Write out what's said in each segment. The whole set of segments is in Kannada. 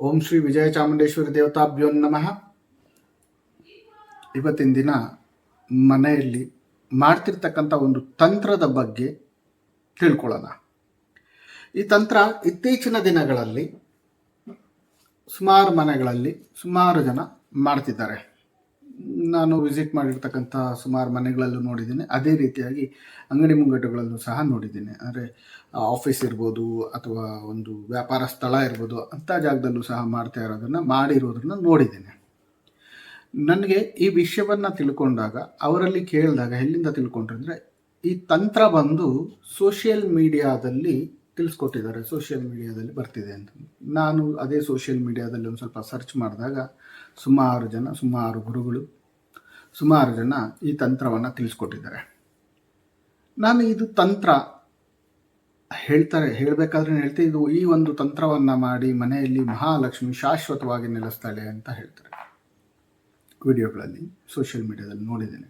ಓಂ ಶ್ರೀ ವಿಜಯ ಚಾಮುಂಡೇಶ್ವರಿ ದೇವತಾಭ್ಯೋ ನಮಃ. ಇವತ್ತಿನ ದಿನ ಮನೆಯಲ್ಲಿ ಮಾಡ್ತಿರ್ತಕ್ಕಂಥ ಒಂದು ತಂತ್ರದ ಬಗ್ಗೆ ತಿಳ್ಕೊಳ್ಳೋಣ. ಈ ತಂತ್ರ ಇತ್ತೀಚಿನ ದಿನಗಳಲ್ಲಿ ಸುಮಾರು ಮನೆಗಳಲ್ಲಿ ಸುಮಾರು ಜನ ಮಾಡ್ತಿದ್ದಾರೆ. ನಾನು ವಿಸಿಟ್ ಮಾಡಿರ್ತಕ್ಕಂಥ ಸುಮಾರು ಮನೆಗಳಲ್ಲೂ ನೋಡಿದ್ದೀನಿ. ಅದೇ ರೀತಿಯಾಗಿ ಅಂಗಡಿ ಮುಂಗಟ್ಟುಗಳಲ್ಲೂ ಸಹ ನೋಡಿದ್ದೀನಿ. ಅಂದರೆ ಆಫೀಸ್ ಇರ್ಬೋದು ಅಥವಾ ಒಂದು ವ್ಯಾಪಾರ ಸ್ಥಳ ಇರ್ಬೋದು ಅಂಥ ಜಾಗದಲ್ಲೂ ಸಹ ಮಾಡ್ತಾ ಇರೋದನ್ನು ಮಾಡಿರೋದನ್ನು ನೋಡಿದ್ದೇನೆ. ನನಗೆ ಈ ವಿಷಯವನ್ನು ತಿಳ್ಕೊಂಡಾಗ, ಅವರಲ್ಲಿ ಕೇಳಿದಾಗ ಎಲ್ಲಿಂದ ತಿಳ್ಕೊಂಡ್ರೆ ಈ ತಂತ್ರ ಬಂದು ಸೋಷಿಯಲ್ ಮೀಡಿಯಾದಲ್ಲಿ ತಿಳಿಸ್ಕೊಟ್ಟಿದ್ದಾರೆ ಸೋಷಿಯಲ್ ಮೀಡಿಯಾದಲ್ಲಿ ಬರ್ತಿದೆ ಅಂತ. ನಾನು ಅದೇ ಸೋಷಿಯಲ್ ಮೀಡಿಯಾದಲ್ಲಿ ಒಂದು ಸ್ವಲ್ಪ ಸರ್ಚ್ ಮಾಡಿದಾಗ ಸುಮಾರು ಜನ, ಸುಮಾರು ಗುರುಗಳು, ಸುಮಾರು ಜನ ಈ ತಂತ್ರವನ್ನು ತಿಳಿಸ್ಕೊಟ್ಟಿದ್ದಾರೆ. ನಾನು ಇದು ತಂತ್ರ ಹೇಳ್ತಾರೆ, ಹೇಳಬೇಕಾದ್ರೆ ಹೇಳ್ತೀನಿ, ಇದು ಈ ಒಂದು ತಂತ್ರವನ್ನು ಮಾಡಿ ಮನೆಯಲ್ಲಿ ಮಹಾಲಕ್ಷ್ಮಿ ಶಾಶ್ವತವಾಗಿ ನೆಲೆಸ್ತಾಳೆ ಅಂತ ಹೇಳ್ತಾರೆ. ವಿಡಿಯೋಗಳಲ್ಲಿ ಸೋಷಿಯಲ್ ಮೀಡಿಯಾದಲ್ಲಿ ನೋಡಿದ್ದೇನೆ.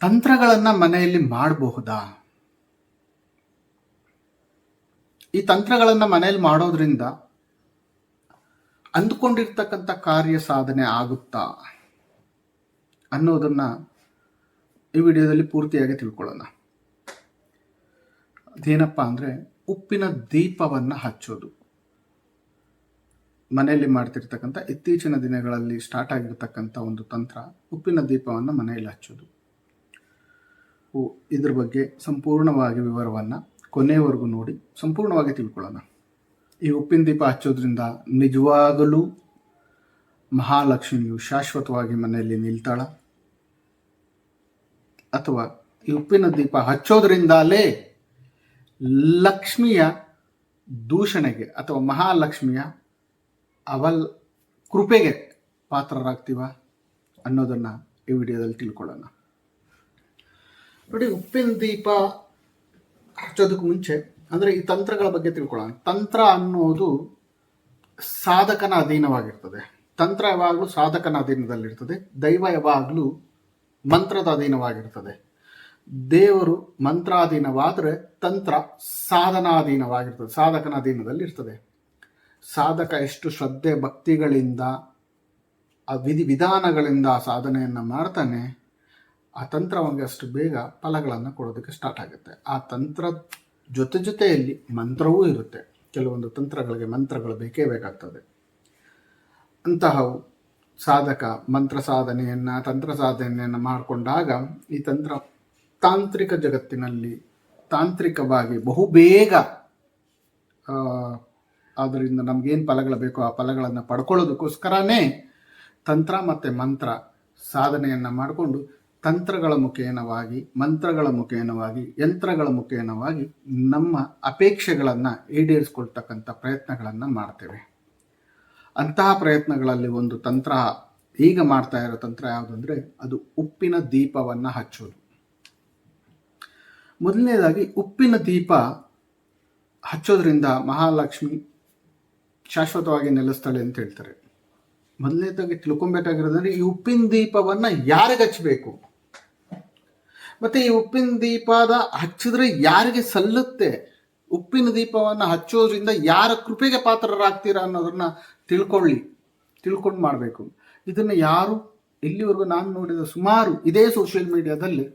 ತಂತ್ರಗಳನ್ನು ಮನೆಯಲ್ಲಿ ಮಾಡಬಹುದಾ? ಈ ತಂತ್ರಗಳನ್ನು ಮನೆಯಲ್ಲಿ ಮಾಡೋದ್ರಿಂದ ಅಂದುಕೊಂಡಿರ್ತಕ್ಕಂಥ ಕಾರ್ಯ ಸಾಧನೆ ಆಗುತ್ತಾ ಅನ್ನೋದನ್ನ ಈ ವಿಡಿಯೋದಲ್ಲಿ ಪೂರ್ತಿಯಾಗಿ ತಿಳ್ಕೊಳ್ಳೋಣ. ಅದೇನಪ್ಪ ಅಂದರೆ ಉಪ್ಪಿನ ದೀಪವನ್ನು ಹಚ್ಚೋದು. ಮನೆಯಲ್ಲಿ ಮಾಡ್ತಿರ್ತಕ್ಕಂಥ ಇತ್ತೀಚಿನ ದಿನಗಳಲ್ಲಿ ಸ್ಟಾರ್ಟ್ ಆಗಿರ್ತಕ್ಕಂಥ ಒಂದು ತಂತ್ರ ಉಪ್ಪಿನ ದೀಪವನ್ನು ಮನೆಯಲ್ಲಿ ಹಚ್ಚೋದು. ಇದ್ರ ಬಗ್ಗೆ ಸಂಪೂರ್ಣವಾಗಿ ವಿವರವನ್ನು ಕೊನೆಯವರೆಗೂ ನೋಡಿ ಸಂಪೂರ್ಣವಾಗಿ ತಿಳ್ಕೊಳ್ಳೋಣ. ಈ ಉಪ್ಪಿನ ದೀಪ ಹಚ್ಚೋದ್ರಿಂದ ನಿಜವಾಗಲೂ ಮಹಾಲಕ್ಷ್ಮಿಯು ಶಾಶ್ವತವಾಗಿ ಮನೆಯಲ್ಲಿ ನಿಲ್ತಾಳ. ಅಥವಾ ಈ ಉಪ್ಪಿನ ದೀಪ ಹಚ್ಚೋದ್ರಿಂದಲೇ ಲಕ್ಷ್ಮಿಯ ದೂಷಣೆಗೆ ಅಥವಾ ಮಹಾಲಕ್ಷ್ಮಿಯ ಅವಲ್ ಕೃಪೆಗೆ ಪಾತ್ರರಾಗ್ತೀವ ಅನ್ನೋದನ್ನು ಈ ವಿಡಿಯೋದಲ್ಲಿ ತಿಳ್ಕೊಳ್ಳೋಣ. ನೋಡಿ, ಉಪ್ಪಿನ ದೀಪ ಹಚ್ಚೋದಕ್ಕೆ ಮುಂಚೆ, ಅಂದರೆ ಈ ತಂತ್ರಗಳ ಬಗ್ಗೆ ತಿಳ್ಕೊಳ್ಳೋಣ. ತಂತ್ರ ಅನ್ನೋದು ಸಾಧಕನ ಅಧೀನವಾಗಿರ್ತದೆ. ತಂತ್ರ ಯಾವಾಗಲೂ ಸಾಧಕನ ಅಧೀನದಲ್ಲಿರ್ತದೆ. ದೈವ ಯಾವಾಗಲೂ ಮಂತ್ರದ ಅಧೀನವಾಗಿರ್ತದೆ. ದೇವರು ಮಂತ್ರಾಧೀನವಾದರೆ ತಂತ್ರ ಸಾಧನಾಧೀನವಾಗಿರ್ತದೆ, ಸಾಧಕನ ಅಧೀನದಲ್ಲಿ ಇರ್ತದೆ ಸಾಧಕ ಎಷ್ಟು ಶ್ರದ್ಧೆ, ಭಕ್ತಿಗಳಿಂದ ಆ ವಿಧಿ ವಿಧಾನಗಳಿಂದ ಆ ಸಾಧನೆಯನ್ನು ಮಾಡ್ತಾನೆ ಆ ತಂತ್ರ ಅಷ್ಟು ಬೇಗ ಫಲಗಳನ್ನು ಕೊಡೋದಕ್ಕೆ ಸ್ಟಾರ್ಟ್ ಆಗುತ್ತೆ. ಆ ತಂತ್ರ ಜೊತೆ ಜೊತೆಯಲ್ಲಿ ಮಂತ್ರವೂ ಇರುತ್ತೆ. ಕೆಲವೊಂದು ತಂತ್ರಗಳಿಗೆ ಮಂತ್ರಗಳು ಬೇಕೇ ಬೇಕಾಗ್ತದೆ. ಅಂತಹವು ಸಾಧಕ ಮಂತ್ರ ಸಾಧನೆಯನ್ನು ತಂತ್ರ ಸಾಧನೆಯನ್ನು ಮಾಡಿಕೊಂಡಾಗ ಈ ತಂತ್ರ ತಾಂತ್ರಿಕ ಜಗತ್ತಿನಲ್ಲಿ ತಾಂತ್ರಿಕವಾಗಿ ಬಹುಬೇಗ ಆ, ಅದರಿಂದ ನಮಗೇನು ಫಲಗಳು ಬೇಕೋ ಆ ಫಲಗಳನ್ನು ಪಡ್ಕೊಳ್ಳೋದಕ್ಕೋಸ್ಕರನೇ ತಂತ್ರ ಮತ್ತು ಮಂತ್ರ ಸಾಧನೆಯನ್ನು ಮಾಡಿಕೊಂಡು ತಂತ್ರಗಳ ಮುಖೇನವಾಗಿ, ಮಂತ್ರಗಳ ಮುಖೇನವಾಗಿ, ಯಂತ್ರಗಳ ಮುಖೇನವಾಗಿ ನಮ್ಮ ಅಪೇಕ್ಷೆಗಳನ್ನು ಈಡೇರಿಸ್ಕೊಳ್ತಕ್ಕಂಥ ಪ್ರಯತ್ನಗಳನ್ನು ಮಾಡ್ತೇವೆ. ಅಂತಹ ಪ್ರಯತ್ನಗಳಲ್ಲಿ ಒಂದು ತಂತ್ರ ಈಗ ಮಾಡ್ತಾ ಇರೋ ತಂತ್ರ ಯಾವುದಂದ್ರೆ ಅದು ಉಪ್ಪಿನ ದೀಪವನ್ನು ಹಚ್ಚೋದು. ಮೊದಲನೇದಾಗಿ ಉಪ್ಪಿನ ದೀಪ ಹಚ್ಚೋದ್ರಿಂದ ಮಹಾಲಕ್ಷ್ಮಿ ಶಾಶ್ವತವಾಗಿ ನೆಲೆಸ್ತಾಳೆ ಅಂತ ಹೇಳ್ತಾರೆ. ಮೊದಲನೇದಾಗಿ ತಿಳ್ಕೊಬೇಕಾಗಿರೋದಂದ್ರೆ ಈ ಉಪ್ಪಿನ ದೀಪವನ್ನು ಯಾರಿಗೆ ಹಚ್ಚಬೇಕು? ಮತ್ತೆ ಈ ಉಪ್ಪಿನ ದೀಪದ ಹಚ್ಚಿದ್ರೆ ಯಾರಿಗೆ ಸಲ್ಲುತ್ತೆ? ಉಪ್ಪಿನ ದೀಪವನ್ನು ಹಚ್ಚೋದ್ರಿಂದ ಯಾರ ಕೃಪೆಗೆ ಪಾತ್ರರಾಗ್ತೀರಾ ಅನ್ನೋದನ್ನ ತಿಳ್ಕೊಳ್ಳಿ, ತಿಳ್ಕೊಂಡು ಮಾಡಬೇಕು. ಇದನ್ನು ಯಾರು ಇಲ್ಲಿವರೆಗೂ ನಾನು ನೋಡಿದ ಸುಮಾರು ಇದೇ ಸೋಷಿಯಲ್ ಮೀಡಿಯಾದಲ್ಲಿ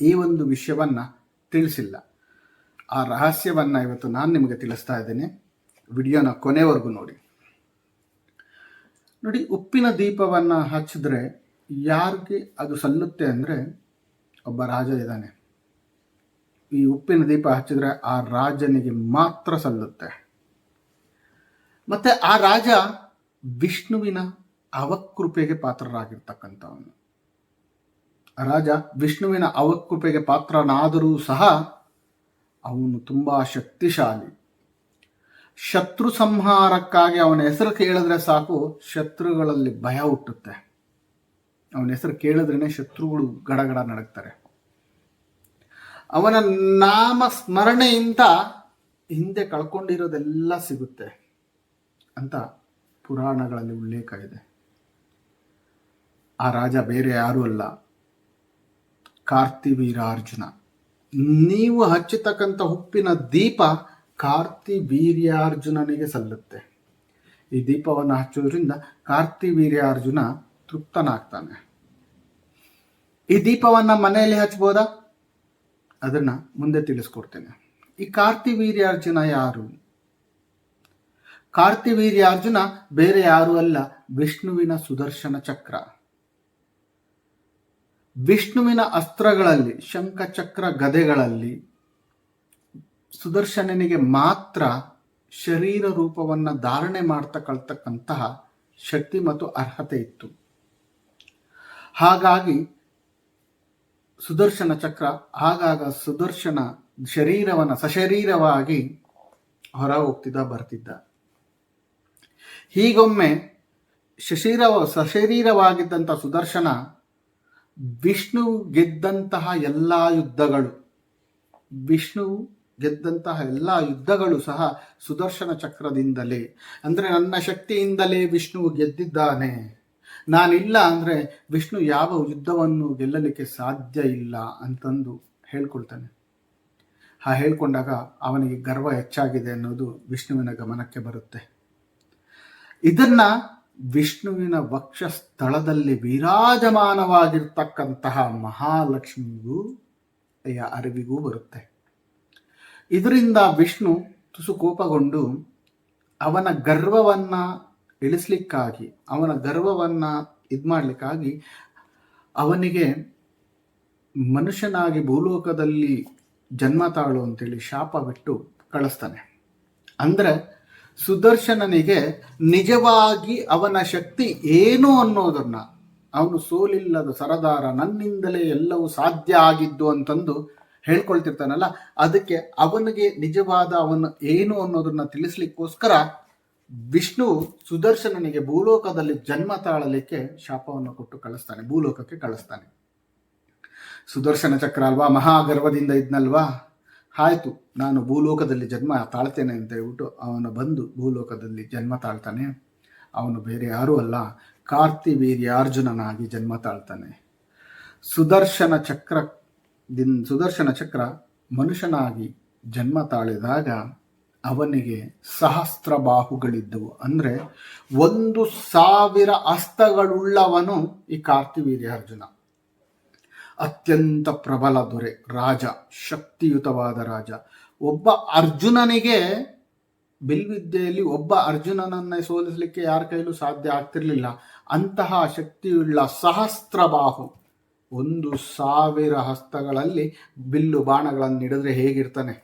ಈ ಒಂದು ವಿಷಯವನ್ನು ತಿಳಿಸಿಲ್ಲ. ಆ ರಹಸ್ಯವನ್ನು ಇವತ್ತು ನಾನು ನಿಮಗೆ ತಿಳಿಸ್ತಾ ಇದ್ದೇನೆ. ವಿಡಿಯೋನ ಕೊನೆವರೆಗೂ ನೋಡಿ. ನೋಡಿ, ಉಪ್ಪಿನ ದೀಪವನ್ನು ಹಚ್ಚಿದ್ರೆ ಯಾರಿಗೆ ಅದು ಸಲ್ಲುತ್ತೆ ಅಂದರೆ ಒಬ್ಬ ರಾಜ ಇದ್ದಾನೆ. ಈ ಉಪ್ಪಿನ ದೀಪ ಹಚ್ಚಿದ್ರೆ ಆ ರಾಜನಿಗೆ ಮಾತ್ರ ಸಲ್ಲುತ್ತೆ. ಮತ್ತೆ ಆ ರಾಜ ವಿಷ್ಣುವಿನ ಅವಕೃಪೆಗೆ ಪಾತ್ರರಾಗಿರ್ತಕ್ಕಂಥವನು. ರಾಜ ವಿಷ್ಣುವಿನ ಅವಕೃಪೆಗೆ ಪಾತ್ರನಾದರೂ ಸಹ ಅವನು ತುಂಬ ಶಕ್ತಿಶಾಲಿ. ಶತ್ರು ಸಂಹಾರಕ್ಕಾಗಿ ಅವನ ಹೆಸರು ಕೇಳಿದ್ರೆ ಸಾಕು, ಶತ್ರುಗಳಲ್ಲಿ ಭಯ ಹುಟ್ಟುತ್ತೆ. ಅವನ ಹೆಸರು ಕೇಳಿದ್ರೇನೆ ಶತ್ರುಗಳು ಗಡಗಡ ನಡಕ್ತಾರೆ ಅವನ ನಾಮ ಸ್ಮರಣೆಯಿಂದ ಹಿಂದೆ ಕಳ್ಕೊಂಡಿರೋದೆಲ್ಲ ಸಿಗುತ್ತೆ ಅಂತ ಪುರಾಣಗಳಲ್ಲಿ ಉಲ್ಲೇಖ ಇದೆ. ಆ ರಾಜ ಬೇರೆ ಯಾರೂ ಅಲ್ಲ. ಕಾರ್ತಿವೀರಾರ್ಜುನ. ನೀವು ಹಚ್ಚತಕ್ಕಂಥ ಉಪ್ಪಿನ ದೀಪ ಕಾರ್ತಿ ವೀರ್ಯಾರ್ಜುನನಿಗೆ ಸಲ್ಲುತ್ತೆ. ಈ ದೀಪವನ್ನು ಹಚ್ಚೋದ್ರಿಂದ ಕಾರ್ತಿ ವೀರ್ಯಾರ್ಜುನ ತೃಪ್ತನಾಗ್ತಾನೆ. ಈ ದೀಪವನ್ನ ಮನೆಯಲ್ಲಿ ಹಚ್ಬೋದಾ? ಅದನ್ನ ಮುಂದೆ ತಿಳಿಸ್ಕೊಡ್ತೇನೆ. ಈ ಕಾರ್ತಿವೀರ್ಯಾರ್ಜುನ ಯಾರು? ಕಾರ್ತಿ ವೀರ್ಯಾರ್ಜುನ ಬೇರೆ ಯಾರು ಅಲ್ಲ, ವಿಷ್ಣುವಿನ ಸುದರ್ಶನ ಚಕ್ರ. ವಿಷ್ಣುವಿನ ಅಸ್ತ್ರಗಳಲ್ಲಿ ಶಂಖ ಚಕ್ರ ಗದೆಗಳಲ್ಲಿ ಸುದರ್ಶನನಿಗೆ ಮಾತ್ರ ಶರೀರ ರೂಪವನ್ನು ಧಾರಣೆ ಮಾಡ್ತಕ್ಕಂತಹ ಶಕ್ತಿ ಮತ್ತು ಅರ್ಹತೆ ಇತ್ತು. ಹಾಗಾಗಿ ಸುದರ್ಶನ ಚಕ್ರ, ಆಗಾಗ ಸುದರ್ಶನ ಶರೀರವನ್ನು ಸಶರೀರವಾಗಿ ಹೊರ ಹೋಗ್ತಿದ್ದ ಬರ್ತಿದ್ದ. ಹೀಗೊಮ್ಮೆ ಶಶೀರ ಸಶರೀರವಾಗಿದ್ದಂಥ ಸುದರ್ಶನ ವಿಷ್ಣು ಗೆದ್ದಂತಹ ಎಲ್ಲ ಯುದ್ಧಗಳು, ವಿಷ್ಣು ಗೆದ್ದಂತಹ ಎಲ್ಲ ಯುದ್ಧಗಳು ಸಹ ಸುದರ್ಶನ ಚಕ್ರದಿಂದಲೇ. ಅಂದರೆ ನನ್ನ ಶಕ್ತಿಯಿಂದಲೇ ವಿಷ್ಣು ಗೆದ್ದಿದ್ದಾನೆ. ನಾನಿಲ್ಲ ಅಂದರೆ ವಿಷ್ಣು ಯಾವ ಯುದ್ಧವನ್ನು ಗೆಲ್ಲಲಿಕ್ಕೆ ಸಾಧ್ಯ ಇಲ್ಲ ಅಂತಂದು ಹೇಳ್ಕೊಳ್ತಾನೆ. ಆ ಹೇಳ್ಕೊಂಡಾಗ ಅವನಿಗೆ ಗರ್ವ ಹೆಚ್ಚಾಗಿದೆ ಅನ್ನೋದು ವಿಷ್ಣುವಿನ ಗಮನಕ್ಕೆ ಬರುತ್ತೆ. ಇದನ್ನ ವಿಷ್ಣುವಿನ ವಕ್ಷ ಸ್ಥಳದಲ್ಲಿ ವಿರಾಜಮಾನವಾಗಿರ್ತಕ್ಕಂತಹ ಮಹಾಲಕ್ಷ್ಮಿಗೂ ಅರಿವಿಗೂ ಬರುತ್ತೆ. ಇದರಿಂದ ವಿಷ್ಣು ತುಸು ಕೋಪಗೊಂಡು ಅವನ ಗರ್ವವನ್ನ ಇಳಿಸ್ಲಿಕ್ಕಾಗಿ, ಅವನ ಗರ್ವವನ್ನ ಇದು ಮಾಡಲಿಕ್ಕಾಗಿ ಅವನಿಗೆ ಮನುಷ್ಯನಾಗಿ ಭೂಲೋಕದಲ್ಲಿ ಜನ್ಮ ತಾಳು ಅಂತೇಳಿ ಶಾಪ ಬಿಟ್ಟು ಕಳಿಸ್ತಾನೆ. ಅಂದ್ರೆ ಸುದರ್ಶನನಿಗೆ ನಿಜವಾಗಿ ಅವನ ಶಕ್ತಿ ಏನು ಅನ್ನೋದನ್ನ, ಅವನು ಸೋಲಿಲ್ಲದ ಸರದಾರ ನನ್ನಿಂದಲೇ ಎಲ್ಲವೂ ಸಾಧ್ಯ ಆಗಿದ್ದು ಅಂತಂದು ಹೇಳ್ಕೊಳ್ತಿರ್ತಾನಲ್ಲ, ಅದಕ್ಕೆ ಅವನಿಗೆ ನಿಜವಾದ ಅವನು ಏನು ಅನ್ನೋದನ್ನ ತಿಳಿಸ್ಲಿಕ್ಕೋಸ್ಕರ ವಿಷ್ಣು ಸುದರ್ಶನನಿಗೆ ಭೂಲೋಕದಲ್ಲಿ ಜನ್ಮ ತಾಳಲಿಕ್ಕೆ ಶಾಪವನ್ನು ಕೊಟ್ಟು ಕಳಿಸ್ತಾನೆ, ಭೂಲೋಕಕ್ಕೆ ಕಳಿಸ್ತಾನೆ. ಸುದರ್ಶನ ಚಕ್ರ ಅಲ್ವಾ, ಮಹಾಗರ್ವದಿಂದ ಇದ್ನಲ್ವಾ? ಆಯ್ತು, ನಾನು ಭೂಲೋಕದಲ್ಲಿ ಜನ್ಮ ತಾಳ್ತೇನೆ ಅಂತ ಹೇಳ್ಬಿಟ್ಟು ಅವನು ಬಂದು ಭೂಲೋಕದಲ್ಲಿ ಜನ್ಮ ತಾಳ್ತಾನೆ. ಅವನು ಬೇರೆ ಯಾರೂ ಅಲ್ಲ, ಕಾರ್ತಿವೀರ್ಯಾರ್ಜುನನಾಗಿ ಜನ್ಮ ತಾಳ್ತಾನೆ. ಸುದರ್ಶನ ಚಕ್ರ ಸುದರ್ಶನ ಚಕ್ರ ಮನುಷ್ಯನಾಗಿ ಜನ್ಮ ತಾಳಿದಾಗ ಅವನಿಗೆ ಸಹಸ್ರ ಬಾಹುಗಳಿದ್ದವು ಅಂದರೆ ಒಂದು ಸಾವಿರ ಅಸ್ತಗಳುಳ್ಳವನು ಈ ಕಾರ್ತಿವೀರ್ಯಾರ್ಜುನ ಅತ್ಯಂತ ಪ್ರಬಲ ದೊರೆ, ರಾಜ, ಶಕ್ತಿಯುತವಾದ ರಾಜ. ಒಬ್ಬ ಅರ್ಜುನನಿಗೆ ಬಿಲ್ವಿದ್ಯೆಯಲ್ಲಿ ಒಬ್ಬ ಅರ್ಜುನನನ್ನ ಸೋಲಿಸಲಿಕ್ಕೆ ಯಾರ ಕೈಲೂ ಸಾಧ್ಯ ಆಗ್ತಿರ್ಲಿಲ್ಲ. ಅಂತಹ ಶಕ್ತಿಯುಳ್ಳ ಸಹಸ್ರ ಬಾಹು ಒಂದು ಸಾವಿರ ಹಸ್ತಗಳಲ್ಲಿ ಬಿಲ್ಲು ಬಾಣಗಳನ್ನು ಹಿಡಿದ್ರೆ ಹೇಗಿರ್ತಾನೆ?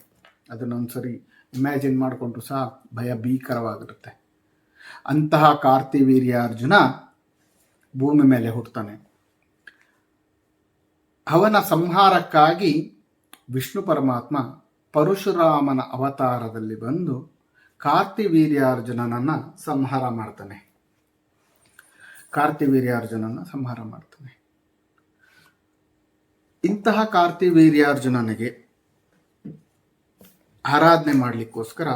ಅದನ್ನೊಂದ್ಸರಿ ಇಮ್ಯಾಜಿನ್ ಮಾಡಿಕೊಂಡ್ರು ಸಹ ಭಯ ಭೀಕರವಾಗಿರುತ್ತೆ ಅಂತಹ ಕಾರ್ತಿವೀರ್ಯ ಅರ್ಜುನ ಭೂಮಿ ಮೇಲೆ ಹುಡ್ತಾನೆ ಅವನ ಸಂಹಾರಕ್ಕಾಗಿ ವಿಷ್ಣು ಪರಮಾತ್ಮ ಪರಶುರಾಮನ ಅವತಾರದಲ್ಲಿ ಬಂದು ಕಾರ್ತಿವೀರ್ಯಾರ್ಜುನನನ್ನು ಸಂಹಾರ ಮಾಡ್ತಾನೆ. ಕಾರ್ತಿವೀರ್ಯಾರ್ಜುನನ ಸಂಹಾರ ಮಾಡ್ತಾನೆ. ಇಂತಹ ಕಾರ್ತಿವೀರ್ಯಾರ್ಜುನನಿಗೆ ಆರಾಧನೆ ಮಾಡಲಿಕ್ಕೋಸ್ಕರ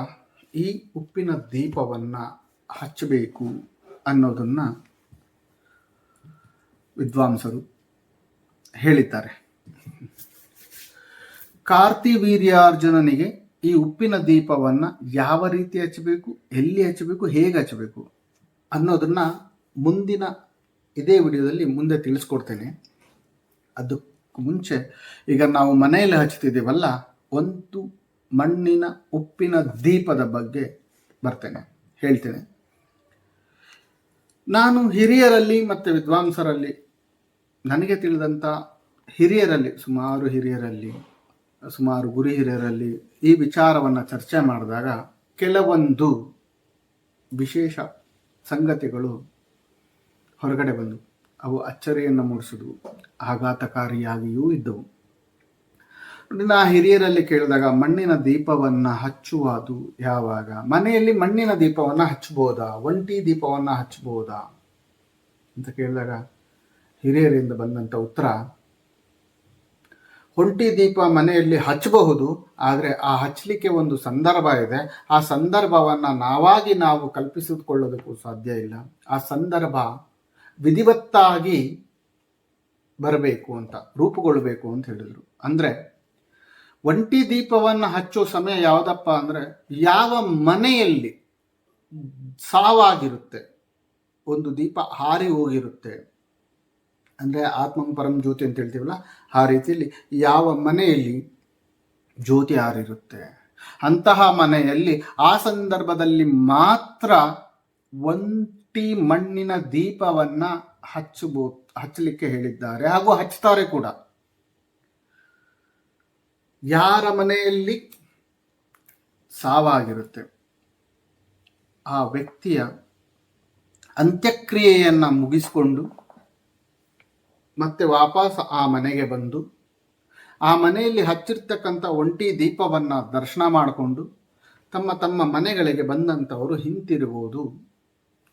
ಈ ಉಪ್ಪಿನ ದೀಪವನ್ನು ಹಚ್ಚಬೇಕು ಅನ್ನೋದನ್ನು ವಿದ್ವಾಂಸರು ಹೇಳಿದ್ದಾರೆ. ಕಾರ್ತಿ ವೀರ್ಯಾರ್ಜುನನಿಗೆ ಈ ಉಪ್ಪಿನ ದೀಪವನ್ನು ಯಾವ ರೀತಿ ಹಚ್ಚಬೇಕು, ಎಲ್ಲಿ ಹಚ್ಚಬೇಕು, ಹೇಗೆ ಹಚ್ಚಬೇಕು ಅನ್ನೋದನ್ನು ಮುಂದಿನ ಇದೇ ವಿಡಿಯೋದಲ್ಲಿ ಮುಂದೆ ತಿಳಿಸ್ಕೊಡ್ತೇನೆ. ಅದಕ್ಕೂ ಮುಂಚೆ ಈಗ ನಾವು ಮನೆಯಲ್ಲಿ ಹಚ್ತಿದ್ದೀವಲ್ಲ ಒಂದು ಮಣ್ಣಿನ ಉಪ್ಪಿನ ದೀಪದ ಬಗ್ಗೆ ಬರ್ತೇನೆ, ಹೇಳ್ತೇನೆ. ನಾನು ಹಿರಿಯರಲ್ಲಿ ಮತ್ತು ವಿದ್ವಾಂಸರಲ್ಲಿ, ನನಗೆ ತಿಳಿದಂಥ ಹಿರಿಯರಲ್ಲಿ, ಸುಮಾರು ಹಿರಿಯರಲ್ಲಿ, ಸುಮಾರು ಗುರು ಹಿರಿಯರಲ್ಲಿ ಈ ವಿಚಾರವನ್ನು ಚರ್ಚೆ ಮಾಡಿದಾಗ ಕೆಲವೊಂದು ವಿಶೇಷ ಸಂಗತಿಗಳು ಹೊರಗಡೆ ಬಂದವು ಅವು ಅಚ್ಚರಿಯನ್ನು ಮೂಡಿಸಿದವು, ಆಘಾತಕಾರಿಯಾಗಿಯೂ ಇದ್ದವು. ನಾ ಹಿರಿಯರಲ್ಲಿ ಕೇಳಿದಾಗ ಮಣ್ಣಿನ ದೀಪವನ್ನು ಹಚ್ಚುವುದು ಯಾವಾಗ? ಮನೆಯಲ್ಲಿ ಮಣ್ಣಿನ ದೀಪವನ್ನು ಹಚ್ಚಬಹುದಾ? ಒಂಟಿ ದೀಪವನ್ನು ಹಚ್ಚಬಹುದಾ? ಅಂತ ಕೇಳಿದಾಗ ಹಿರಿಯರಿಂದ ಬಂದಂಥ ಉತ್ತರ, ಒಂಟಿ ದೀಪ ಮನೆಯಲ್ಲಿ ಹಚ್ಚಬಹುದು, ಆದರೆ ಆ ಹಚ್ಚಲಿಕ್ಕೆ ಒಂದು ಸಂದರ್ಭ ಇದೆ. ಆ ಸಂದರ್ಭವನ್ನು ನಾವಾಗಿ ನಾವು ಕಲ್ಪಿಸಿಕೊಳ್ಳೋದಕ್ಕೂ ಸಾಧ್ಯ ಇಲ್ಲ. ಆ ಸಂದರ್ಭ ವಿಧಿವತ್ತಾಗಿ ಬರಬೇಕು ಅಂತ, ರೂಪುಗೊಳ್ಳಬೇಕು ಅಂತ ಹೇಳಿದರು. ಅಂದರೆ ಒಂಟಿ ದೀಪವನ್ನು ಹಚ್ಚೋ ಸಮಯ ಯಾವುದಪ್ಪ ಅಂದರೆ ಯಾವ ಮನೆಯಲ್ಲಿ ಸಾವಾಗಿರುತ್ತೆ. ಒಂದು ದೀಪ ಹಾರಿ ಹೋಗಿರುತ್ತೆ. ಅಂದರೆ ಆತ್ಮ ಪರಂ ಜ್ಯೋತಿ ಅಂತ ಹೇಳ್ತೀವಲ್ಲ, ಆ ರೀತಿಯಲ್ಲಿ ಯಾವ ಮನೆಯಲ್ಲಿ ಜ್ಯೋತಿ ಹಾರಿರುತ್ತೆ. ಅಂತಹ ಮನೆಯಲ್ಲಿ ಆ ಸಂದರ್ಭದಲ್ಲಿ ಮಾತ್ರ ಒಂಟಿ ಮಣ್ಣಿನ ದೀಪವನ್ನ ಹಚ್ಚಬೋ, ಹಚ್ಚಲಿಕ್ಕೆ ಹೇಳಿದ್ದಾರೆ. ಹಾಗೂ ಹಚ್ತಾರೆ ಕೂಡ. ಯಾರ ಮನೆಯಲ್ಲಿ ಸಾವಾಗಿರುತ್ತೆ? ಆ ವ್ಯಕ್ತಿಯ ಅಂತ್ಯಕ್ರಿಯೆಯನ್ನು ಮುಗಿಸಿಕೊಂಡು ಮತ್ತೆ ವಾಪಸ್ ಆ ಮನೆಗೆ ಬಂದು, ಆ ಮನೆಯಲ್ಲಿ ಹಚ್ಚಿರ್ತಕ್ಕಂಥ ಒಂಟಿ ದೀಪವನ್ನು ದರ್ಶನ ಮಾಡಿಕೊಂಡು ತಮ್ಮ ತಮ್ಮ ಮನೆಗಳಿಗೆ ಬಂದಂಥವರು ಹಿಂತಿರುಗುವುದು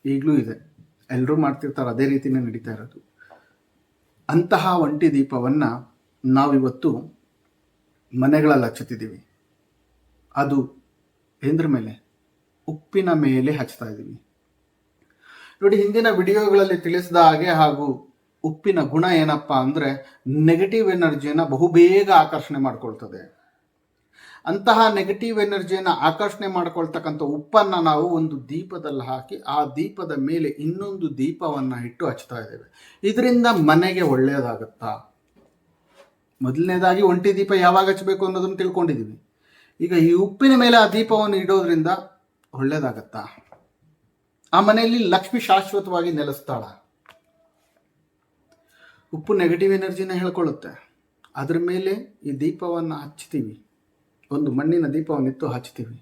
ಈಗಲೂ ಇದೆ. ಎಲ್ಲರೂ ಮಾಡ್ತಿರ್ತಾರೆ, ಅದೇ ರೀತಿಯೇ ನಡೀತಾ ಇರೋದು. ಅಂತಹ ಒಂಟಿ ದೀಪವನ್ನು ನಾವಿವತ್ತು ಮನೆಗಳಲ್ಲಿ ಹಚ್ಚುತ್ತಿದ್ದೀವಿ ಅದು ಎಂದ್ರ ಮೇಲೆ, ಉಪ್ಪಿನ ಮೇಲೆ ಹಚ್ತಾ ಇದ್ದೀವಿ. ನೋಡಿ, ಹಿಂದಿನ ವಿಡಿಯೋಗಳಲ್ಲಿ ತಿಳಿಸಿದ ಹಾಗೆ ಹಾಗೂ ಉಪ್ಪಿನ ಗುಣ ಏನಪ್ಪಾ ಅಂದರೆ ನೆಗೆಟಿವ್ ಎನರ್ಜಿಯನ್ನು ಬಹುಬೇಗ ಆಕರ್ಷಣೆ ಮಾಡಿಕೊಳ್ತದೆ. ಅಂತಹ ನೆಗೆಟಿವ್ ಎನರ್ಜಿಯನ್ನು ಆಕರ್ಷಣೆ ಮಾಡಿಕೊಳ್ತಕ್ಕಂಥ ಉಪ್ಪನ್ನು ನಾವು ಒಂದು ದೀಪದಲ್ಲಿ ಹಾಕಿ, ಆ ದೀಪದ ಮೇಲೆ ಇನ್ನೊಂದು ದೀಪವನ್ನು ಇಟ್ಟು ಹಚ್ತಾ ಇದ್ದೇವೆ. ಇದರಿಂದ ಮನೆಗೆ ಒಳ್ಳೆಯದಾಗುತ್ತಾ ಮೊದಲನೇದಾಗಿ ಒಂಟಿ ದೀಪ ಯಾವಾಗ ಹಚ್ಚಬೇಕು ಅನ್ನೋದನ್ನು ತಿಳ್ಕೊಂಡಿದ್ದೀವಿ ಈಗ ಈ ಉಪ್ಪಿನ ಮೇಲೆ ಆ ದೀಪವನ್ನು ಇಡೋದ್ರಿಂದ ಒಳ್ಳೇದಾಗತ್ತಾ? ಆ ಮನೆಯಲ್ಲಿ ಲಕ್ಷ್ಮಿ ಶಾಶ್ವತವಾಗಿ ನೆಲೆಸ್ತಾಳ. ಉಪ್ಪು ನೆಗೆಟಿವ್ ಎನರ್ಜಿನ ಹೇಳ್ಕೊಳ್ಳುತ್ತೆ. ಅದ್ರ ಮೇಲೆ ಈ ದೀಪವನ್ನು ಹಚ್ತೀವಿ. ಒಂದು ಮಣ್ಣಿನ ದೀಪವನ್ನು ಇತ್ತು ಹಚ್ತೀವಿ.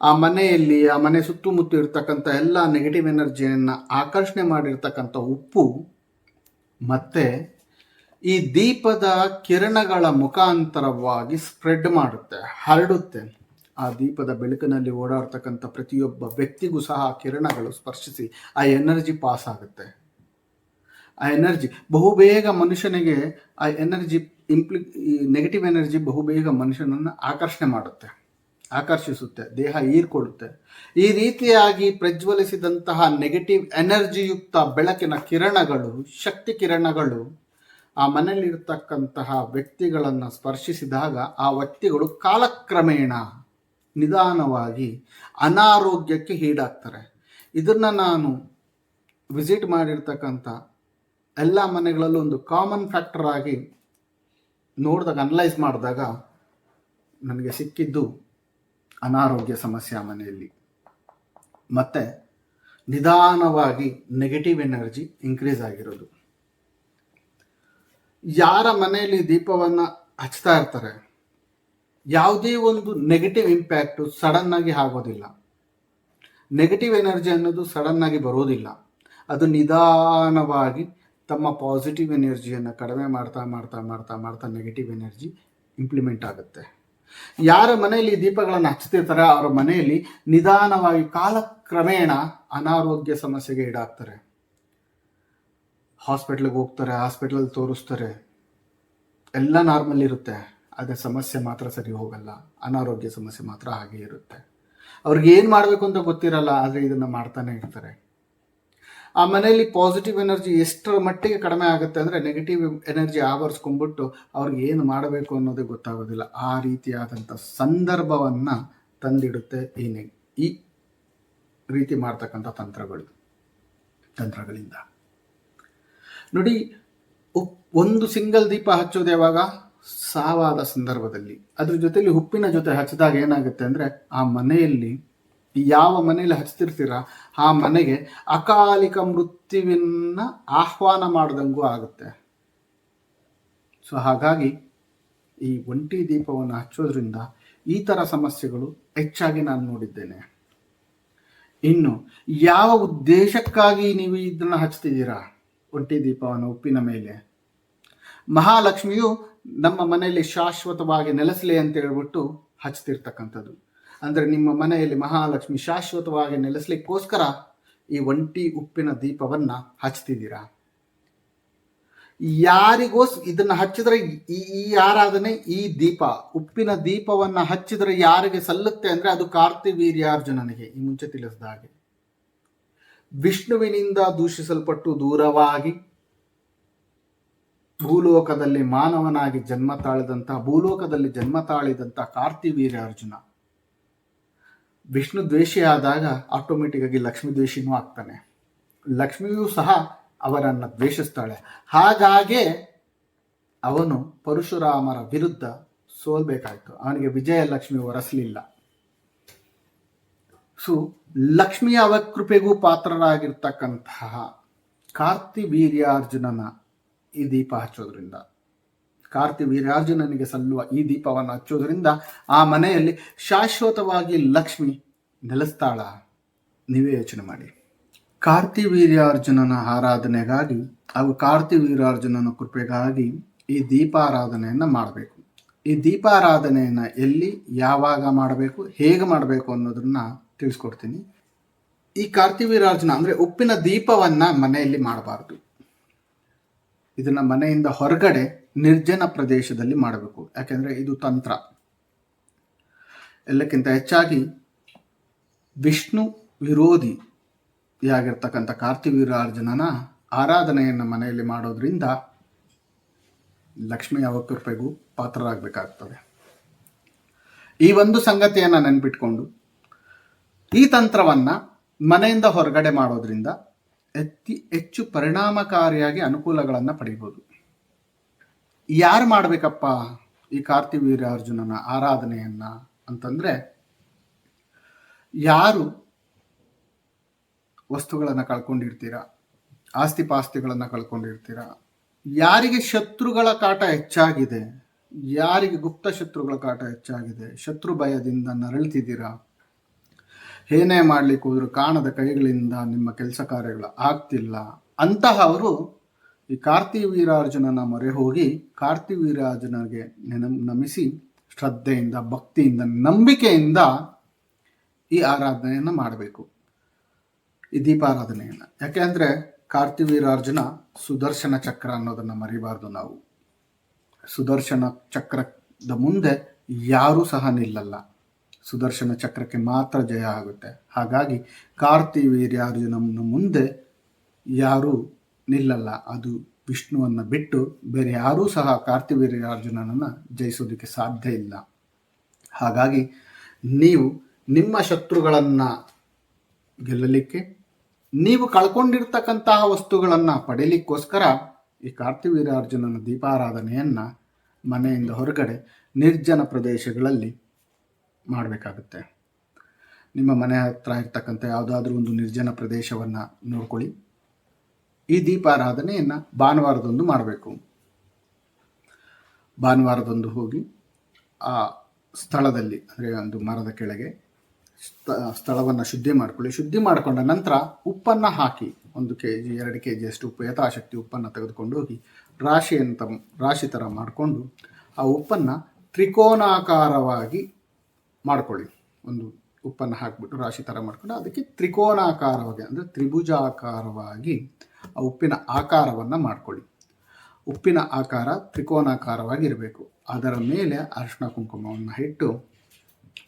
ಆ ಮನೆಯಲ್ಲಿ, ಆ ಮನೆ ಸುತ್ತಮುತ್ತ ಇರ್ತಕ್ಕಂಥ ಎಲ್ಲ ನೆಗೆಟಿವ್ ಎನರ್ಜಿಯನ್ನು ಆಕರ್ಷಣೆ ಮಾಡಿರ್ತಕ್ಕಂಥ ಉಪ್ಪು ಮತ್ತೆ ಈ ದೀಪದ ಕಿರಣಗಳ ಮುಖಾಂತರವಾಗಿ ಸ್ಪ್ರೆಡ್ ಮಾಡುತ್ತೆ, ಹರಡುತ್ತೆ. ಆ ದೀಪದ ಬೆಳಕಿನಲ್ಲಿ ಓಡಾಡ್ತಕ್ಕಂಥ ಪ್ರತಿಯೊಬ್ಬ ವ್ಯಕ್ತಿಗೂ ಸಹ ಆ ಕಿರಣಗಳು ಸ್ಪರ್ಶಿಸಿ ಆ ಎನರ್ಜಿ ಪಾಸ್ ಆಗುತ್ತೆ. ಆ ಎನರ್ಜಿ, ಬಹುಬೇಗ ಮನುಷ್ಯನಿಗೆ ಆ ಎನರ್ಜಿ ಇಂಪ್ಲಿ, ಈ ನೆಗೆಟಿವ್ ಎನರ್ಜಿ ಬಹುಬೇಗ ಮನುಷ್ಯನನ್ನು ಆಕರ್ಷಣೆ ಮಾಡುತ್ತೆ, ಆಕರ್ಷಿಸುತ್ತೆ, ದೇಹ ಹೀರ್ಕೊಳ್ಳುತ್ತೆ. ಈ ರೀತಿಯಾಗಿ ಪ್ರಜ್ವಲಿಸಿದಂತಹ ನೆಗೆಟಿವ್ ಎನರ್ಜಿಯುಕ್ತ ಬೆಳಕಿನ ಕಿರಣಗಳು, ಶಕ್ತಿ ಕಿರಣಗಳು ಆ ಮನೆಯಲ್ಲಿರ್ತಕ್ಕಂತಹ ವ್ಯಕ್ತಿಗಳನ್ನು ಸ್ಪರ್ಶಿಸಿದಾಗ ಆ ವ್ಯಕ್ತಿಗಳು ಕಾಲಕ್ರಮೇಣ ನಿಧಾನವಾಗಿ ಅನಾರೋಗ್ಯಕ್ಕೆ ಈಡಾಗ್ತಾರೆ. ಇದನ್ನು ನಾನು ವಿಸಿಟ್ ಮಾಡಿರ್ತಕ್ಕಂಥ ಎಲ್ಲ ಮನೆಗಳಲ್ಲೂ ಒಂದು ಕಾಮನ್ ಫ್ಯಾಕ್ಟರ್ ಆಗಿ ನೋಡಿದಾಗ, ಅನಲೈಸ್ ಮಾಡಿದಾಗ ನನಗೆ ಸಿಕ್ಕಿದ್ದು ಅನಾರೋಗ್ಯ ಸಮಸ್ಯೆ ಮನೆಯಲ್ಲಿ. ಮತ್ತು ನಿಧಾನವಾಗಿ ನೆಗೆಟಿವ್ ಎನರ್ಜಿ ಇನ್ಕ್ರೀಸ್ ಆಗಿರೋದು. ಯಾರ ಮನೆಯಲ್ಲಿ ದೀಪವನ್ನು ಹಚ್ತಾ ಇರ್ತಾರೆ, ಯಾವುದೇ ಒಂದು ನೆಗೆಟಿವ್ ಇಂಪ್ಯಾಕ್ಟು ಸಡನ್ನಾಗಿ ಆಗೋದಿಲ್ಲ. ನೆಗೆಟಿವ್ ಎನರ್ಜಿ ಅನ್ನೋದು ಸಡನ್ನಾಗಿ ಬರೋದಿಲ್ಲ. ಅದು ನಿಧಾನವಾಗಿ ತಮ್ಮ ಪಾಸಿಟಿವ್ ಎನರ್ಜಿಯನ್ನು ಕಡಿಮೆ ಮಾಡ್ತಾ ಮಾಡ್ತಾ ಮಾಡ್ತಾ ಮಾಡ್ತಾ ನೆಗೆಟಿವ್ ಎನರ್ಜಿ ಇಂಪ್ಲಿಮೆಂಟ್ ಆಗುತ್ತೆ. ಯಾರ ಮನೆಯಲ್ಲಿ ದೀಪಗಳನ್ನು ಹಚ್ತಿರ್ತಾರೆ, ಅವರ ಮನೆಯಲ್ಲಿ ನಿಧಾನವಾಗಿ ಕಾಲಕ್ರಮೇಣ ಅನಾರೋಗ್ಯ ಸಮಸ್ಯೆಗೆ ಈಡಾಗ್ತಾರೆ. ಹಾಸ್ಪಿಟ್ಲಿಗೆ ಹೋಗ್ತಾರೆ, ಹಾಸ್ಪಿಟ್ಲಲ್ಲಿ ತೋರಿಸ್ತಾರೆ, ಎಲ್ಲ ನಾರ್ಮಲ್ ಇರುತ್ತೆ. ಅದೇ ಸಮಸ್ಯೆ ಮಾತ್ರ ಸರಿ ಹೋಗಲ್ಲ. ಅನಾರೋಗ್ಯ ಸಮಸ್ಯೆ ಮಾತ್ರ ಹಾಗೆ ಇರುತ್ತೆ. ಅವ್ರಿಗೆ ಏನು ಮಾಡಬೇಕು ಅಂತ ಗೊತ್ತಿರಲ್ಲ, ಆದರೆ ಇದನ್ನು ಮಾಡ್ತಾನೆ ಇರ್ತಾರೆ. ಆ ಮನೆಯಲ್ಲಿ ಪಾಸಿಟಿವ್ ಎನರ್ಜಿ ಎಷ್ಟರ ಮಟ್ಟಿಗೆ ಕಡಿಮೆ ಆಗುತ್ತೆ ಅಂದರೆ ನೆಗೆಟಿವ್ ಎನರ್ಜಿ ಆವರಿಸ್ಕೊಂಡ್ಬಿಟ್ಟು ಅವ್ರಿಗೆ ಏನು ಮಾಡಬೇಕು ಅನ್ನೋದೇ ಗೊತ್ತಾಗೋದಿಲ್ಲ. ಆ ರೀತಿಯಾದಂಥ ಸಂದರ್ಭವನ್ನು ತಂದಿಡುತ್ತೆ ಈ ನೆಗ್ ಈ ರೀತಿ ಮಾಡ್ತಕ್ಕಂಥ ತಂತ್ರಗಳು, ತಂತ್ರಗಳಿಂದ. ನೋಡಿ ಒಂದು ಸಿಂಗಲ್ ದೀಪ ಹಚ್ಚೋದು ಯಾವಾಗ? ಸಾವಾದ ಸಂದರ್ಭದಲ್ಲಿ. ಅದ್ರ ಜೊತೆಲಿ ಉಪ್ಪಿನ ಜೊತೆ ಹಚ್ಚಿದಾಗ ಏನಾಗುತ್ತೆ ಅಂದರೆ, ಆ ಮನೆಯಲ್ಲಿ ಯಾವ ಮನೆಯಲ್ಲಿ ಹಚ್ತಿರ್ತೀರ, ಆ ಮನೆಗೆ ಅಕಾಲಿಕ ಮೃತ್ಯುವಿನ ಆಹ್ವಾನ ಮಾಡ್ದಂಗೂ ಆಗುತ್ತೆ. ಸೊ ಹಾಗಾಗಿ ಈ ಒಂಟಿ ದೀಪವನ್ನು ಹಚ್ಚೋದ್ರಿಂದ ಈ ಥರ ಸಮಸ್ಯೆಗಳು ಹೆಚ್ಚಾಗಿ ನಾನು ನೋಡಿದ್ದೇನೆ. ಇನ್ನು, ಯಾವ ಉದ್ದೇಶಕ್ಕಾಗಿ ನೀವು ಇದನ್ನು ಹಚ್ತಿದ್ದೀರಾ? ಒಂಟಿ ದೀಪವನ್ನು ಉಪ್ಪಿನ ಮೇಲೆ. ಮಹಾಲಕ್ಷ್ಮಿಯು ನಮ್ಮ ಮನೆಯಲ್ಲಿ ಶಾಶ್ವತವಾಗಿ ನೆಲೆಸಲಿ ಅಂತ ಹೇಳ್ಬಿಟ್ಟು ಹಚ್ತಿರ್ತಕ್ಕಂಥದ್ದು. ಅಂದರೆ ನಿಮ್ಮ ಮನೆಯಲ್ಲಿ ಮಹಾಲಕ್ಷ್ಮಿ ಶಾಶ್ವತವಾಗಿ ನೆಲೆಸಲಿಕ್ಕೋಸ್ಕರ ಈ ಒಂಟಿ ಉಪ್ಪಿನ ದೀಪವನ್ನು ಹಚ್ತಿದ್ದೀರಾ? ಯಾರಿಗೋಸ್, ಇದನ್ನು ಹಚ್ಚಿದ್ರೆ ಈ ಈ ಆರಾಧನೆ, ಈ ದೀಪ, ಉಪ್ಪಿನ ದೀಪವನ್ನು ಹಚ್ಚಿದ್ರೆ ಯಾರಿಗೆ ಸಲ್ಲುತ್ತೆ ಅಂದರೆ ಅದು ಕಾರ್ತಿವೀರ್ಯಾರ್ಜುನನಿಗೆ, ಈ ಮುಂಚೆ ತಿಳಿಸಿದ ಹಾಗೆ. ವಿಷ್ಣುವಿನಿಂದ ದೂಷಿಸಲ್ಪಟ್ಟು ದೂರವಾಗಿ ಭೂಲೋಕದಲ್ಲಿ ಮಾನವನಾಗಿ ಜನ್ಮ ತಾಳಿದಂಥ ಭೂಲೋಕದಲ್ಲಿ ಜನ್ಮ ತಾಳಿದಂಥ ಕಾರ್ತಿವೀರ್ಯ ಅರ್ಜುನ ವಿಷ್ಣು ದ್ವೇಷಿ ಆದಾಗ ಆಟೋಮೆಟಿಕ್ ಆಗಿ ಲಕ್ಷ್ಮೀ ದ್ವೇಷಿನೂ ಆಗ್ತಾನೆ. ಲಕ್ಷ್ಮಿಯೂ ಸಹ ಅವರನ್ನು ದ್ವೇಷಿಸ್ತಾಳೆ. ಹಾಗಾಗಿ ಅವನು ಪರಶುರಾಮರ ವಿರುದ್ಧ ಸೋಲ್ಬೇಕಾಯ್ತು. ಅವನಿಗೆ ವಿಜಯಲಕ್ಷ್ಮಿ ಒರೆಸಲಿಲ್ಲ. ಸೊ ಲಕ್ಷ್ಮಿಯ ಅವಕೃಪೆಗೂ ಪಾತ್ರರಾಗಿರ್ತಕ್ಕಂತಹ ಕಾರ್ತಿ ವೀರ್ಯಾರ್ಜುನನ ಈ ದೀಪ ಹಚ್ಚೋದ್ರಿಂದ ಕಾರ್ತಿವೀರ್ಯಾರ್ಜುನನಿಗೆ ಸಲ್ಲುವ ಈ ದೀಪವನ್ನು ಹಚ್ಚೋದ್ರಿಂದ ಆ ಮನೆಯಲ್ಲಿ ಶಾಶ್ವತವಾಗಿ ಲಕ್ಷ್ಮಿ ನೆಲೆಸ್ತಾಳ. ನೀವೇ ಯೋಚನೆ ಮಾಡಿ. ಕಾರ್ತಿವೀರ್ಯಾರ್ಜುನನ ಆರಾಧನೆಗಾಗಿ ಹಾಗೂ ಕಾರ್ತಿ ವೀರಾರ್ಜುನನ ಕೃಪೆಗಾಗಿ ಈ ದೀಪಾರಾಧನೆಯನ್ನು ಮಾಡಬೇಕು. ಈ ದೀಪಾರಾಧನೆಯನ್ನು ಎಲ್ಲಿ, ಯಾವಾಗ ಮಾಡಬೇಕು, ಹೇಗೆ ಮಾಡಬೇಕು ಅನ್ನೋದನ್ನ ತಿಳಿಸ್ಕೊಡ್ತೀನಿ. ಈ ಕಾರ್ತಿವೀರಾರ್ಜುನ ಅಂದರೆ ಉಪ್ಪಿನ ದೀಪವನ್ನು ಮನೆಯಲ್ಲಿ ಮಾಡಬಾರ್ದು. ಇದನ್ನು ಮನೆಯಿಂದ ಹೊರಗಡೆ ನಿರ್ಜನ ಪ್ರದೇಶದಲ್ಲಿ ಮಾಡಬೇಕು. ಯಾಕೆಂದರೆ ಇದು ತಂತ್ರ. ಎಲ್ಲಕ್ಕಿಂತ ಹೆಚ್ಚಾಗಿ ವಿಷ್ಣು ವಿರೋಧಿಯಾಗಿರ್ತಕ್ಕಂಥ ಕಾರ್ತಿವೀರಾರ್ಜುನನ ಆರಾಧನೆಯನ್ನು ಮನೆಯಲ್ಲಿ ಮಾಡೋದ್ರಿಂದ ಲಕ್ಷ್ಮಿ ಯಾವ ಕೃಪೆಗೂ ಪಾತ್ರರಾಗಬೇಕಾಗ್ತದೆ. ಈ ಒಂದು ಸಂಗತಿಯನ್ನು ನೆನ್ಪಿಟ್ಕೊಂಡು ಈ ತಂತ್ರವನ್ನು ಮನೆಯಿಂದ ಹೊರಗಡೆ ಮಾಡೋದ್ರಿಂದ ಅತಿ ಹೆಚ್ಚು ಪರಿಣಾಮಕಾರಿಯಾಗಿ ಅನುಕೂಲಗಳನ್ನು ಪಡಿಬೋದು. ಯಾರು ಮಾಡಬೇಕಪ್ಪ ಈ ಕಾರ್ತಿ ಅರ್ಜುನನ ಆರಾಧನೆಯನ್ನ ಅಂತಂದ್ರೆ ಯಾರು ವಸ್ತುಗಳನ್ನು ಕಳ್ಕೊಂಡಿರ್ತೀರಾ ಆಸ್ತಿ ಪಾಸ್ತಿಗಳನ್ನು ಕಳ್ಕೊಂಡಿರ್ತೀರಾ, ಯಾರಿಗೆ ಶತ್ರುಗಳ ಕಾಟ ಹೆಚ್ಚಾಗಿದೆ, ಯಾರಿಗೆ ಗುಪ್ತ ಶತ್ರುಗಳ ಕಾಟ ಹೆಚ್ಚಾಗಿದೆ, ಶತ್ರು ಭಯದಿಂದ ನರಳುತ್ತಿದ್ದೀರಾ ಏನೇ ಮಾಡ್ಲಿಕ್ಕೆ ಹೋದ್ರು ಕಾಣದ ಕೈಗಳಿಂದ ನಿಮ್ಮ ಕೆಲಸ ಕಾರ್ಯಗಳು ಆಗ್ತಿಲ್ಲ. ಅಂತಹವರು ಈ ಕಾರ್ತಿ ವೀರಾರ್ಜುನನ ಮೊರೆ ಹೋಗಿ ಕಾರ್ತಿವೀರಾರ್ಜುನಗೆ ನೆನ ನಮಿಸಿ ಶ್ರದ್ಧೆಯಿಂದ, ಭಕ್ತಿಯಿಂದ, ನಂಬಿಕೆಯಿಂದ ಈ ಆರಾಧನೆಯನ್ನು ಮಾಡಬೇಕು. ಈ ದೀಪಾರಾಧನೆಯನ್ನು. ಕಾರ್ತಿ ವೀರಾರ್ಜುನ ಸುದರ್ಶನ ಚಕ್ರ ಅನ್ನೋದನ್ನು ಮರಿಬಾರ್ದು ನಾವು. ಸುದರ್ಶನ ಚಕ್ರದ ಮುಂದೆ ಯಾರೂ ಸಹ ನಿಲ್ಲಲ್ಲ. ಸುದರ್ಶನ ಚಕ್ರಕ್ಕೆ ಮಾತ್ರ ಜಯ ಆಗುತ್ತೆ. ಹಾಗಾಗಿ ಕಾರ್ತಿ ಕಾರ್ತಿವೀರ್ಯಾರ್ಜುನನ ಮುಂದೆ ಯಾರೂ ನಿಲ್ಲಲ್ಲ. ಅದು ವಿಷ್ಣುವನ್ನು ಬಿಟ್ಟು ಬೇರೆ ಯಾರೂ ಸಹ ಕಾರ್ತಿ ವೀರ್ಯಾರ್ಜುನನನ್ನು ಜಯಿಸೋದಕ್ಕೆ ಸಾಧ್ಯ ಇಲ್ಲ. ಹಾಗಾಗಿ ನೀವು ನಿಮ್ಮ ಶತ್ರುಗಳನ್ನು ಗೆಲ್ಲಲಿಕ್ಕೆ, ನೀವು ಕಳ್ಕೊಂಡಿರ್ತಕ್ಕಂತಹ ವಸ್ತುಗಳನ್ನು ಪಡೆಯಲಿಕ್ಕೋಸ್ಕರ ಈ ಕಾರ್ತಿವೀರಾರ್ಜುನನ ದೀಪಾರಾಧನೆಯನ್ನು ಮನೆಯಿಂದ ಹೊರಗಡೆ ನಿರ್ಜನ ಪ್ರದೇಶಗಳಲ್ಲಿ ಮಾಡಬೇಕಾಗುತ್ತೆ. ನಿಮ್ಮ ಮನೆ ಹತ್ರ ಇರ್ತಕ್ಕಂಥ ಯಾವುದಾದ್ರೂ ಒಂದು ನಿರ್ಜನ ಪ್ರದೇಶವನ್ನು ನೋಡ್ಕೊಳ್ಳಿ. ಈ ದೀಪಾರಾಧನೆಯನ್ನು ಭಾನುವಾರದೊಂದು ಮಾಡಬೇಕು. ಭಾನುವಾರದೊಂದು ಹೋಗಿ ಆ ಸ್ಥಳದಲ್ಲಿ, ಅಂದರೆ ಒಂದು ಮರದ ಕೆಳಗೆ, ಸ್ಥ, ಸ್ಥಳವನ್ನು ಶುದ್ಧಿ ಮಾಡ್ಕೊಳ್ಳಿ. ಶುದ್ಧಿ ಮಾಡಿಕೊಂಡ ನಂತರ ಉಪ್ಪನ್ನು ಹಾಕಿ, ಒಂದು ಕೆ ಜಿ ಎರಡು ಕೆ ಜಿಯಷ್ಟು ಉಪ್ಪು, ಯಥಾಶಕ್ತಿ ಉಪ್ಪನ್ನು ತೆಗೆದುಕೊಂಡು ಹೋಗಿ, ರಾಶಿಯಂತ, ರಾಶಿ ಥರ ಮಾಡಿಕೊಂಡು ಆ ಉಪ್ಪನ್ನು ತ್ರಿಕೋನಾಕಾರವಾಗಿ ಮಾಡ್ಕೊಳ್ಳಿ. ಒಂದು ಉಪ್ಪನ್ನು ಹಾಕಿಬಿಟ್ಟು ರಾಶಿ ಥರ ಮಾಡ್ಕೊಂಡು ಅದಕ್ಕೆ ತ್ರಿಕೋನಾಕಾರವಾಗಿ ಅಂದರೆ ತ್ರಿಭುಜಾಕಾರವಾಗಿ ಆ ಉಪ್ಪಿನ ಆಕಾರವನ್ನು ಮಾಡ್ಕೊಳ್ಳಿ. ಉಪ್ಪಿನ ಆಕಾರ ತ್ರಿಕೋನಾಕಾರವಾಗಿ ಇರಬೇಕು. ಅದರ ಮೇಲೆ ಅರಿಶಿನ ಕುಂಕುಮವನ್ನು ಇಟ್ಟು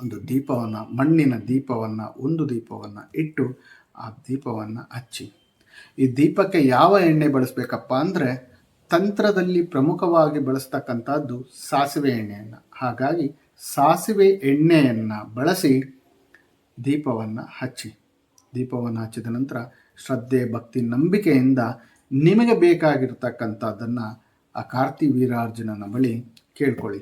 ಒಂದು ದೀಪವನ್ನು, ಮಣ್ಣಿನ ದೀಪವನ್ನು, ಒಂದು ದೀಪವನ್ನು ಇಟ್ಟು ಆ ದೀಪವನ್ನು ಹಚ್ಚಿ. ಈ ದೀಪಕ್ಕೆ ಯಾವ ಎಣ್ಣೆ ಬಳಸಬೇಕಪ್ಪ ಅಂದರೆ ತಂತ್ರದಲ್ಲಿ ಪ್ರಮುಖವಾಗಿ ಬಳಸ್ತಕ್ಕಂಥದ್ದು ಸಾಸಿವೆ ಎಣ್ಣೆಯನ್ನು. ಹಾಗಾಗಿ ಸಾಸಿವೆ ಎಣ್ಣೆಯನ್ನು ಬಳಸಿ ದೀಪವನ್ನು ಹಚ್ಚಿ. ದೀಪವನ್ನು ಹಚ್ಚಿದ ನಂತರ ಶ್ರದ್ಧೆ, ಭಕ್ತಿ, ನಂಬಿಕೆಯಿಂದ ನಿಮಗೆ ಬೇಕಾಗಿರ್ತಕ್ಕಂಥದ್ದನ್ನು ಆ ಕಾರ್ತಿ ವೀರಾರ್ಜುನನ ಬಳಿ ಕೇಳ್ಕೊಳ್ಳಿ.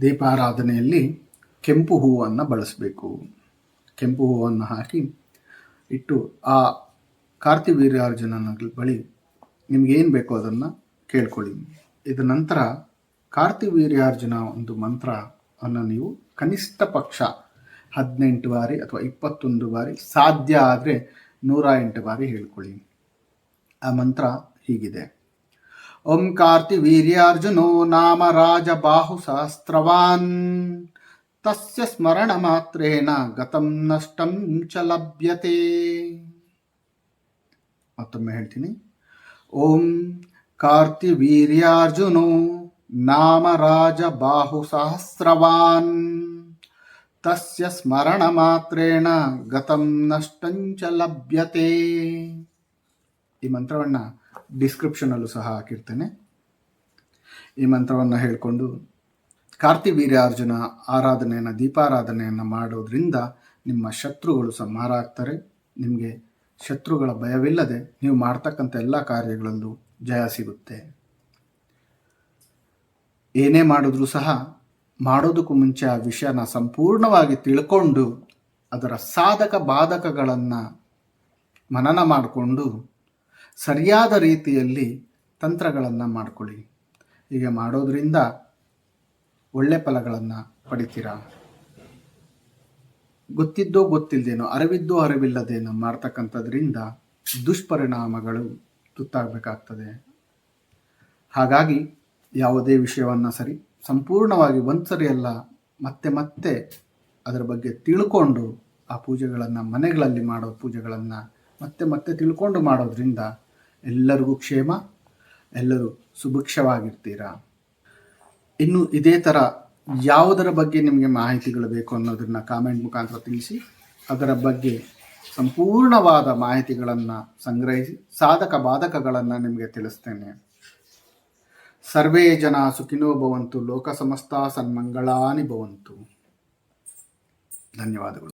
ದೀಪಾರಾಧನೆಯಲ್ಲಿ ಕೆಂಪು ಹೂವನ್ನು ಬಳಸಬೇಕು. ಕೆಂಪು ಹೂವನ್ನು ಹಾಕಿ ಇಟ್ಟು ಆ ಕಾರ್ತಿ ವೀರಾರ್ಜುನನ ಬಳಿ ನಿಮಗೇನು ಬೇಕೋ ಅದನ್ನು ಕೇಳ್ಕೊಳ್ಳಿ. ಇದ ನಂತರ ಕಾರ್ತಿ ಒಂದು ಮಂತ್ರ ಅನ್ನು ನೀವು ಕನಿಷ್ಠ ಪಕ್ಷ ಹದಿನೆಂಟು ಬಾರಿ ಅಥವಾ ಇಪ್ಪತ್ತೊಂದು ಬಾರಿ ಸಾಧ್ಯ ಆದರೆ ನೂರ ಎಂಟು ಬಾರಿ ಹೇಳ್ಕೊಳ್ಳಿ. ಆ ಮಂತ್ರ ಹೀಗಿದೆ. ಓಂ ಕಾರ್ತಿ ವೀರ್ಯಾರ್ಜುನೋ ನಾಮ ರಾಜ ಬಾಹು ಸಹಸ್ರವಾನ್ ತಸ್ಯ ಸ್ಮರಣ ಮಾತ್ರೇನ ಗತಂ ನಷ್ಟಂ ಚ ಲಭ್ಯತೆ. ಮತ್ತೊಮ್ಮೆ ಹೇಳ್ತೀನಿ. ಓಂ ಕಾರ್ತಿ ವೀರ್ಯಾರ್ಜುನೋ ನಾಮ ರಾಜ ಬಾಹು ಸಹಸ್ರವಾನ್ ತಸ್ಯ ಸ್ಮರಣ ಮಾತ್ರೇಣ ಗತಂ ನಷ್ಟಂಚ ಲಭ್ಯತೆ ಈ ಮಂತ್ರವನ್ನು ಡಿಸ್ಕ್ರಿಪ್ಷನಲ್ಲೂ ಸಹ ಹಾಕಿರ್ತೇನೆ. ಈ ಮಂತ್ರವನ್ನು ಹೇಳಿಕೊಂಡು ಕಾರ್ತಿವೀರ್ಯಾರ್ಜುನ ಆರಾಧನೆಯನ್ನು, ದೀಪಾರಾಧನೆಯನ್ನು ಮಾಡೋದ್ರಿಂದ ನಿಮ್ಮ ಶತ್ರುಗಳು ಸಂಹಾರ ಆಗ್ತಾರೆ ನಿಮಗೆ ಶತ್ರುಗಳ ಭಯವಿಲ್ಲದೆ ನೀವು ಮಾಡ್ತಕ್ಕಂಥ ಎಲ್ಲ ಕಾರ್ಯಗಳಲ್ಲೂ ಜಯ ಸಿಗುತ್ತೆ. ಏನೇ ಮಾಡಿದ್ರೂ ಸಹ ಮಾಡೋದಕ್ಕೂ ಮುಂಚೆ ಆ ವಿಷಯನ ಸಂಪೂರ್ಣವಾಗಿ ತಿಳ್ಕೊಂಡು ಅದರ ಸಾಧಕ ಬಾಧಕಗಳನ್ನು ಮನನ ಮಾಡಿಕೊಂಡು ಸರಿಯಾದ ರೀತಿಯಲ್ಲಿ ತಂತ್ರಗಳನ್ನು ಮಾಡಿಕೊಳ್ಳಿ. ಹೀಗೆ ಮಾಡೋದರಿಂದ ಒಳ್ಳೆ ಫಲಗಳನ್ನು ಪಡಿತೀರಾ? ಗೊತ್ತಿದ್ದೋ ಗೊತ್ತಿಲ್ಲದೇನೋ ಅರಿವಿದ್ದೋ ಅರಿವಿಲ್ಲದೇನೋ ಮಾಡ್ತಕ್ಕಂಥದ್ರಿಂದ ದುಷ್ಪರಿಣಾಮಗಳು ತುತ್ತಾಗಬೇಕಾಗ್ತದೆ. ಹಾಗಾಗಿ ಯಾವುದೇ ವಿಷಯವನ್ನು ಸರಿ, ಸಂಪೂರ್ಣವಾಗಿ ಒಂದು ಸರಿಯಲ್ಲ ಮತ್ತೆ ಮತ್ತೆ ಅದರ ಬಗ್ಗೆ ತಿಳ್ಕೊಂಡು ಆ ಪೂಜೆಗಳನ್ನು, ಮನೆಗಳಲ್ಲಿ ಮಾಡೋ ಪೂಜೆಗಳನ್ನು ಮತ್ತೆ ಮತ್ತೆ ತಿಳ್ಕೊಂಡು ಮಾಡೋದ್ರಿಂದ ಎಲ್ಲರಿಗೂ ಕ್ಷೇಮ, ಎಲ್ಲರೂ ಸುಭಿಕ್ಷವಾಗಿರ್ತೀರಾ? ಇನ್ನು ಇದೇ ಥರ ಯಾವುದರ ಬಗ್ಗೆ ನಿಮಗೆ ಮಾಹಿತಿಗಳು ಬೇಕು ಅನ್ನೋದನ್ನು ಕಾಮೆಂಟ್ ಮುಖಾಂತರ ತಿಳಿಸಿ, ಅದರ ಬಗ್ಗೆ ಸಂಪೂರ್ಣವಾದ ಮಾಹಿತಿಗಳನ್ನು ಸಂಗ್ರಹಿಸಿ, ಸಾಧಕ ಬಾಧಕಗಳನ್ನು ನಿಮಗೆ ತಿಳಿಸ್ತೇನೆ. ಸರ್ವೇ ಜನ ಸುಖಿನೋ ಭವಂತು ಲೋಕ ಸಮಸ್ತ ಸನ್ಮಂಗಳಾನಿ ಭವಂತು. ಧನ್ಯವಾದಗಳು.